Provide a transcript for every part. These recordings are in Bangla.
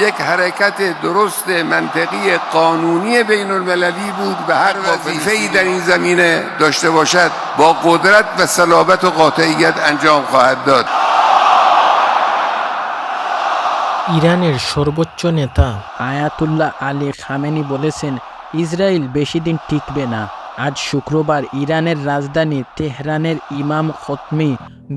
یک حرکت درست منطقی قانونی بین المللی بود و هر وظیفه ای در این زمینه داشته باشد با قدرت و صلابت و قاطعیت انجام خواهد داد ইরানের সর্বোচ্চ নেতা আয়াতুল্লাহ আলী খামেনি বলেছেন ইসরায়েল বেশি দিন টিকবে না আজ শুক্রবার ইরানের রাজধানী তেহরানের ইমাম খতমি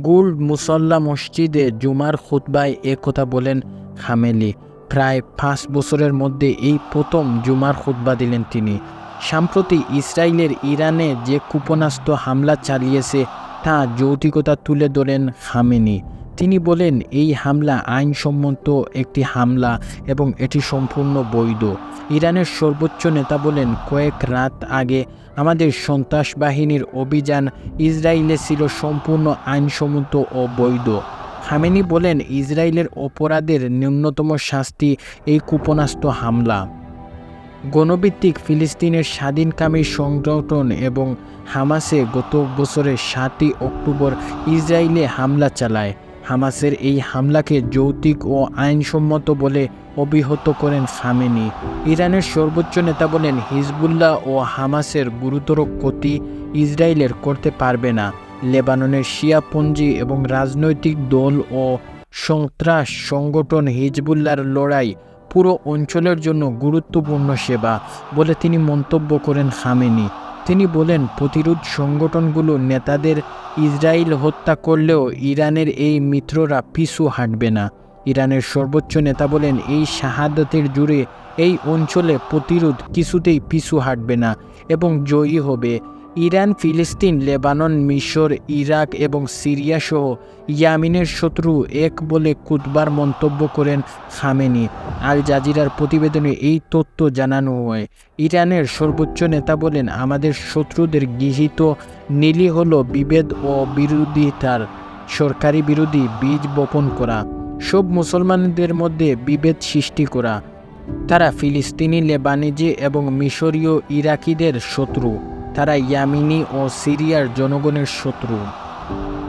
গুল্ড মুসল্লা মসজিদে জুমার খুতবায় একথা বলেন খামেলি প্রায় পাঁচ বছরের মধ্যে এই প্রথম জুমার খুতবা দিলেন তিনি। সম্প্রতি ইসরায়েলের ইরানে যে ক্ষেপণাস্ত্র হামলা চালিয়েছে, তা যৌতিকতা তুলে ধরেন খামেনি। তিনি বলেন, এই হামলা আইনসম্মত একটি হামলা এবং এটি সম্পূর্ণ বৈধ। ইরানের সর্বোচ্চ নেতা বলেন, কয়েক রাত আগে আমাদের সন্ত্রাস বাহিনীর অভিযান ইসরায়েলে ছিল সম্পূর্ণ আইনসম্মত ও বৈধ। খামেনি বলেন ইসরায়েলের অপরাধের ন্যূনতম শাস্তি এই ক্ষেপণাস্ত্র হামলা। গণভিত্তিক ফিলিস্তিনের স্বাধীনকামী সংগঠন এবং হামাসে গত বছরের সাতই অক্টোবর ইসরায়েলে হামলা চালায়। হামাসের এই হামলাকে যৌতিক ও আইনসম্মত বলে অভিহত করেন খামেনি। ইরানের সর্বোচ্চ নেতা বলেন, হিজবুল্লাহ ও হামাসের গুরুতর ক্ষতি ইসরায়েলের করতে পারবে না। লেবাননের শিয়াপঞ্জি এবং রাজনৈতিক দল ও সন্ত্রাস সংগঠন হিজবুল্লার লড়াই পুরো অঞ্চলের জন্য গুরুত্বপূর্ণ সেবা বলে তিনি মন্তব্য করেন খামেনি। তিনি বলেন, প্রতিরোধ সংগঠনগুলো নেতাদের ইসরায়েল হত্যা করলেও ইরানের এই মিত্ররা পিছু হাঁটবে না। ইরানের সর্বোচ্চ নেতা বলেন, এই শাহাদতের জুড়ে এই অঞ্চলে প্রতিরোধ কিছুতেই পিছু হাঁটবে না এবং জয়ী হবে। ইরান, ফিলিস্তিন, লেবানন, মিশর, ইরাক এবং সিরিয়া সহ ইয়ামিনের শত্রু এক বলে কুতবার মন্তব্য করেন খামেনি। আল জাজিরার প্রতিবেদনে এই তথ্য জানানো হয়। ইরানের সর্বোচ্চ নেতা বলেন, আমাদের শত্রুদের গৃহীত নীলি হল বিভেদ ও বিরোধিতার সরকারি বিরোধী বীজ বপন করা, সব মুসলমানদের মধ্যে বিভেদ সৃষ্টি করা। তারা ফিলিস্তিনি, লেবানিজি এবং মিশরীয় ইরাকিদের শত্রু। তারা ইয়ামিনি ও সিরিয়ার জনগণের শত্রু।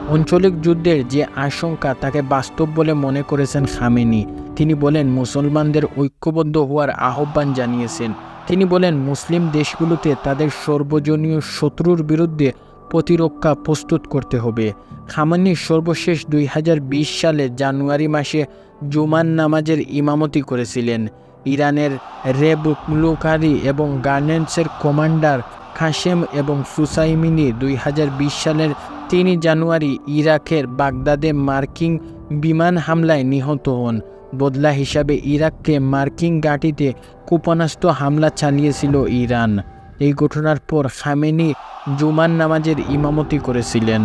আঞ্চলিক যুদ্ধের যে আশঙ্কা তাকে বাস্তব বলে মনে করেছেন খামেনি। তিনি বলেন, মুসলমানদের ঐক্যবদ্ধ হওয়ার আহ্বান জানিয়েছেন। তিনি বলেন, মুসলিম দেশগুলোতে তাদের সর্বজনীয় শত্রুর বিরুদ্ধে প্রতিরক্ষা প্রস্তুত করতে হবে। খামানি সর্বশেষ দুই হাজার বিশ সালে জানুয়ারি মাসে জুমান নামাজের ইমামতি করেছিলেন। ইরানের রেবলুকারি এবং গার্নেন্সের কমান্ডার খাসেম এবং সুসাইমিনি দুই হাজার বিশ সালের তিন জানুয়ারি ইরাকের বাগদাদে মার্কিন বিমান হামলায় নিহত হন। বদলা হিসাবে ইরাককে মার্কিন গাটিতে কুপনাস্ত হামলা চালিয়েছিল ইরান। এই ঘটনার পর খামেনি জুমান নামাজের ইমামতি করেছিলেন।